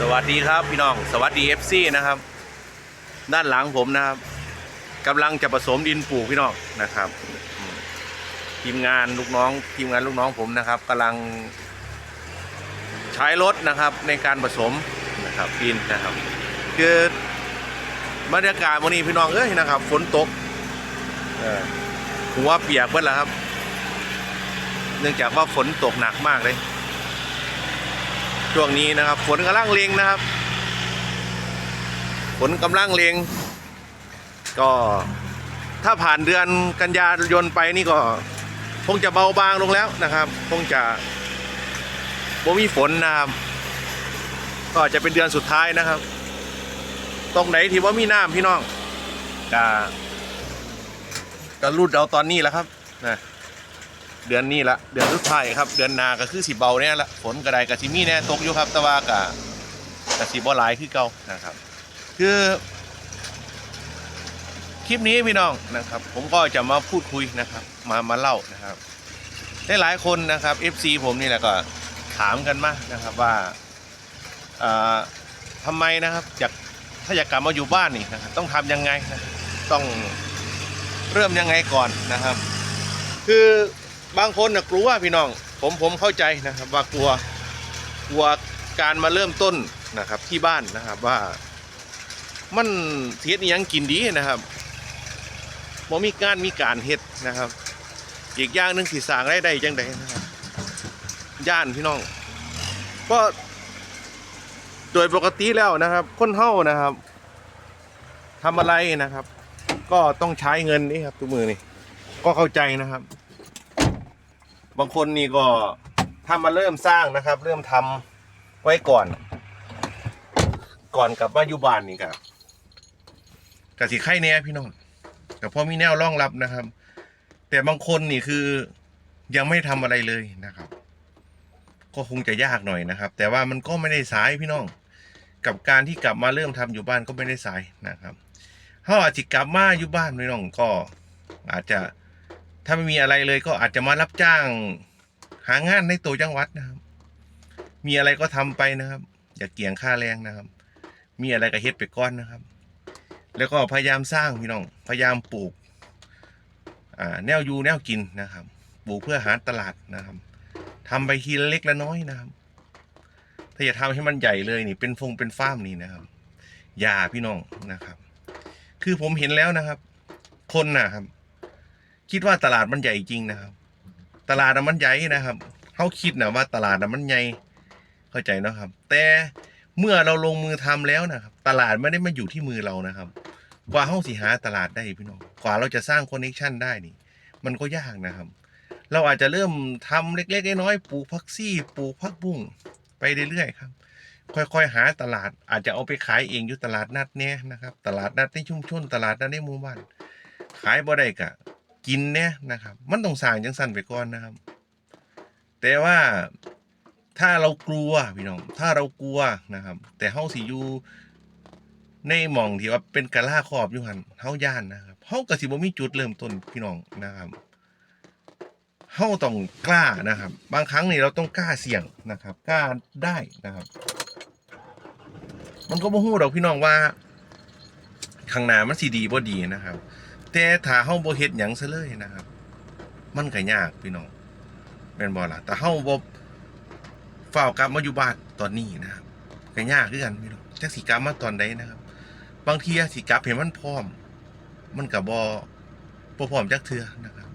สวัสดีครับพี่น้อง สวัสดี FC นะครับ ด้านหลังผมนะครับกำลังจะผสมดินปลูกพี่น้องนะครับทีมงานลูกน้อง ทีมงานลูกน้องผมนะครับกำลังใช้รถนะครับในการผสมนะครับดินนะครับ คือบรรยากาศวันนี้พี่น้องเอ้ยนะครับฝนตกหัวเปียกเบิดแล้วครับ เนื่องจากว่าฝนตกหนักมากเลย ช่วงนี้นะครับฝนกำลังเลงนะครับฝนกำลังเลงก็ถ้าผ่านเดือนกันยายนไปนี่ก็คงจะเบาบางลงแล้วนะครับคงจะบ่มีฝนนะครับก็จะเป็นเดือนสุดท้ายนะครับ ตรงไหนที่ว่ามีน้ำพี่น้องก็ก็รูดเอาตอนนี้แล้วครับนะ เดือนนี้ละเดือนสุดท้ายครับ เดือนนาก็คือสีเบาเนี่ยละฝนกระไดกับสีมี่แน่ตกอยู่ครับ แต่ว่าก็กสีบ่หลายคือเก่านะครับ คือคลิปนี้พี่น้องนะครับ ผมก็จะมาพูดคุยนะครับ มามาเล่านะครับได้หลายคนนะครับ FC ผมนี่แหละก็ถามกันมานะครับว่าอ่าทำไมนะครับอยากถ้าอยากกลับมาอยู่บ้านนี่นะครับต้องทำยังไงนะต้องเริ่มยังไงก่อนนะครับ คือ บางคนนะกลัวพี่น้องผมผมเข้าใจนะครับว่ากลัวกลัวการมาเริ่มต้นนะครับที่บ้านนะครับว่า มันเฮ็ดยังกินดีนะครับบ่มีการมีการเฮ็ดนะครับ อีกอย่างหนึ่งสิสางรายได้จังไดนะครับย่านพี่น้องก็โดยปกติแล้วนะครับคนเฮานะครับทำอะไรนะครับ ก็ต้องใช้เงินนี่ครับตัวมือนี่ก็เข้าใจนะครับ บางคนนี่ก็ถ้ามาเริ่มสร้างนะครับ เริ่มทำไว้ก่อน ก่อนกลับมาอยู่บ้านนี่ครับกสิไข่แน่พี่น้องกับพ่อมีแนวร่องรับนะครับ แต่บางคนนี่คือยังไม่ทำอะไรเลยนะครับ ก็คงจะยากหน่อยนะครับ แต่ว่ามันก็ไม่ได้สายพี่น้อง กับการที่กลับมาเริ่มทำอยู่บ้านก็ไม่ได้สายนะครับถ้าอาจจะกลับมาอยู่บ้านพี่น้องก็อาจจะ ถ้าไม่มีอะไรเลยก็อาจจะมารับจ้าง หางานในตัวจังหวัดนะครับ มีอะไรก็ทำไปนะครับ อย่าเกี่ยงค่าแรงนะครับ มีอะไรก็เฮ็ดไปก้อนนะครับ แล้วก็พยายามสร้างพี่น้อง พยายามปลูกอ่าแนวอยู่แนวกินนะครับ ปลูกเพื่อหาตลาดนะครับทำไปทีละเล็กละน้อยนะครับ ถ้าจะทำให้มันใหญ่เลยนี่ เป็นฟงเป็นฟ้ามนี่นะครับ อย่าพี่น้องนะครับ คือผมเห็นแล้วนะครับ คนนะครับ คิดว่าตลาดมันใหญ่จริงนะครับ ตลาดน่ะมันใหญ่นะครับเขาคิดนะว่าตลาดน่ะมันใหญ่เข้าใจนะครับ แต่เมื่อเราลงมือทำแล้วนะครับ ตลาดไม่ได้มาอยู่ที่มือเรานะครับ กว่าเฮาสิหาตลาดได้พี่น้องกว่าเราจะสร้างคอนเนคชันได้นี่ มันก็ยากนะครับ เราอาจจะเริ่มทำเล็กๆน้อยๆปลูกพักซี่ปลูกพักบุ้งไปเรื่อยๆครับ ค่อยๆหาตลาด อาจจะเอาไปขายเองอยู่ตลาดนัดเนี่ยนะครับ ตลาดนัดในชุมชนตลาดนัดในหมู่บ้านขายบ่ได้กะ กินเนี่ยนะครับ มันต้องสร้างจังสั่นไปก่อนนะครับ แต่ว่าถ้าเรากลัวพี่น้อง ถ้าเรากลัวนะครับ แต่เฮาสิอยู่ในหม่องที่ว่าเป็นกะลาครอบอยู่หันเฮาย่านนะครับเฮาก็สิบ่มีจุดเริ่มต้นพี่น้องนะครับเฮาต้องกล้านะครับ บางครั้งนี่เราต้องกล้าเสี่ยงนะครับ กล้าได้นะครับ มันก็บ่ฮู้ดอกพี่น้องว่าข้างหน้ามันสิดีบ่ดีนะครับ แต่ถ้าเฮาบ่เฮ็ดหยังซะเลยนะครับ มันก็ยากพี่น้องแม่นบ่ล่ะแต่เฮาบ่ฝ้าวกลับมาอยู่บ้านตอนนี้นะครับก็ยากคือกันพี่น้องจักสิกลับมาตอนใดนะครับ บางทีสิกลับเห็นมันพร้อม มันก็บ่บ่พร้อมจักเทื่อนะครับ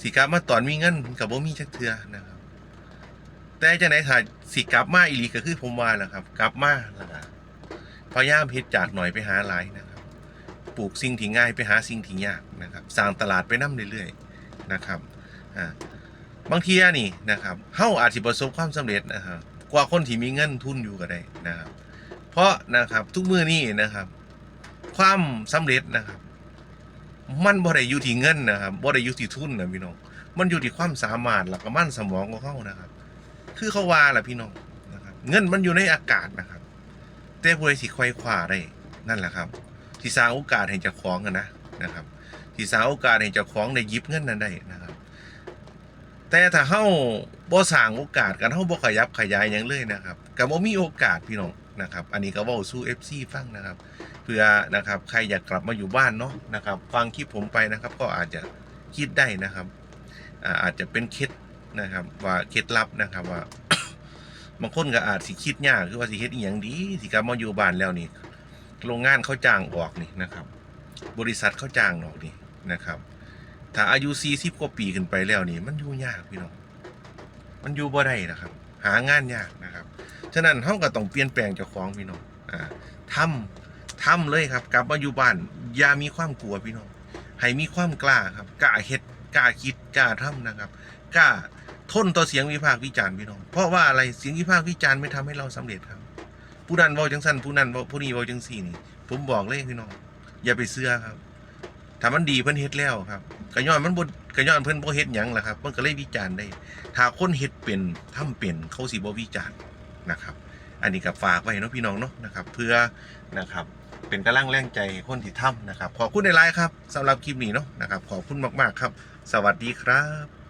สิกลับมาตอนมีเงินมันก็บ่มีจักเทื่อนะครับ แต่จังได๋ถ้าสิกลับมาอีหลีก็คือผมว่านะครับ กลับมาแล้วก็พยายามเฮ็ดจากหน่อยไปหาหลายนะ ปลูกสิ่งที่ง่ายไปหาสิ่งที่ยากนะครับสร้างตลาดไปน้ำเรื่อยๆนะครับอ่าบางทีนี่นะครับเฮาอาจสิประสบความสำเร็จนะครับกว่าคนที่มีเงินทุนอยู่ก็ได้นะครับ เพราะนะครับทุกมือนี้นะครับ ความสำเร็จนะครับ มันบ่ได้อยู่ที่เงินนะครับบ่ได้อยู่ที่ทุนนะพี่น้อง มันอยู่ที่ความสามารถหลักมั่นสมองของเขานะครับ คือเขาว่าแหละพี่น้องนะครับ เงินมันอยู่ในอากาศนะครับ แต่ผู้ใดสิควายควาได้นั่นแหละครับ ที่สร้างโอกาสให้เจ้าของกันนะนะครับ ที่สร้างโอกาสให้เจ้าของได้ยิบเงินนั้นได้นะครับ แต่ถ้าเฮาบ่สร้างโอกาสกันเฮาบ่ขยับขยายยังเลยนะครับก็บ่มีโอกาสพี่น้องนะครับ อันนี้ก็เว่าสู้ FC ฟังนะครับ เพื่อนะครับใครอยากกลับมาอยู่บ้านเนาะนะครับ ฟังคลิปผมไปนะครับ ก็อาจจะคิดได้นะครับอาอาจจะเป็นเคล็ดนะครับ ว่าเคล็ดลับนะครับว่าบางคนก็อาจสิคิดยากคือว่าสิเฮ็ดอีหยังดีสิกลับมาอยู่บ้านแล้วนี่ โรงงานเขาจ้างออกนี่นะครับ บริษัทเขาจ้างออกนี่นะครับ ถ้าอายุ40กว่าปีขึ้นไปแล้วนี่ มันอยู่ยากพี่น้องมันอยู่บ่ได้นะครับ หางานยากนะครับฉะนั้นเฮาก็ต้องเปลี่ยนแปลงเจ้าของพี่น้องอ่าทำทำเลยครับ กลับมาอยู่บ้านอย่ามีความกลัวพี่น้องให้มีความกล้าครับกล้าเฮ็ดกล้าคิดกล้าทำนะครับกล้าทนต่อเสียงวิพากษ์วิจารณ์พี่น้อง เพราะว่าอะไรเสียงวิพากษ์วิจารณ์ไม่ทำให้เราสำเร็จครับ ผู้นั้นเว้าจังสั้นผู้นั้นเว้าผู้นี้เว้าจังซี่นี่ ผมบอกเลยพี่น้อง อย่าไปเชื่อครับถ้ามันดีเพิ่นเฮ็ดแล้วครับก็ย้อนมันบ่ก็ย้อนเพิ่นบ่เฮ็ดหยังล่ะครับมันก็เลยวิจารณ์ได้ ถ้าคนเฮ็ดเป็นทำเป็นเขาสิบ่วิจารณ์นะครับ อันนี้ก็ฝากไว้เนาะพี่น้องเนาะนะครับ เพื่อนะครับเป็นกำลังแรงใจคนที่ทำนะครับ ขอบคุณในไลน์ครับสำหรับคลิปนี้เนาะนะครับ ขอบคุณมากๆครับ สวัสดีครับ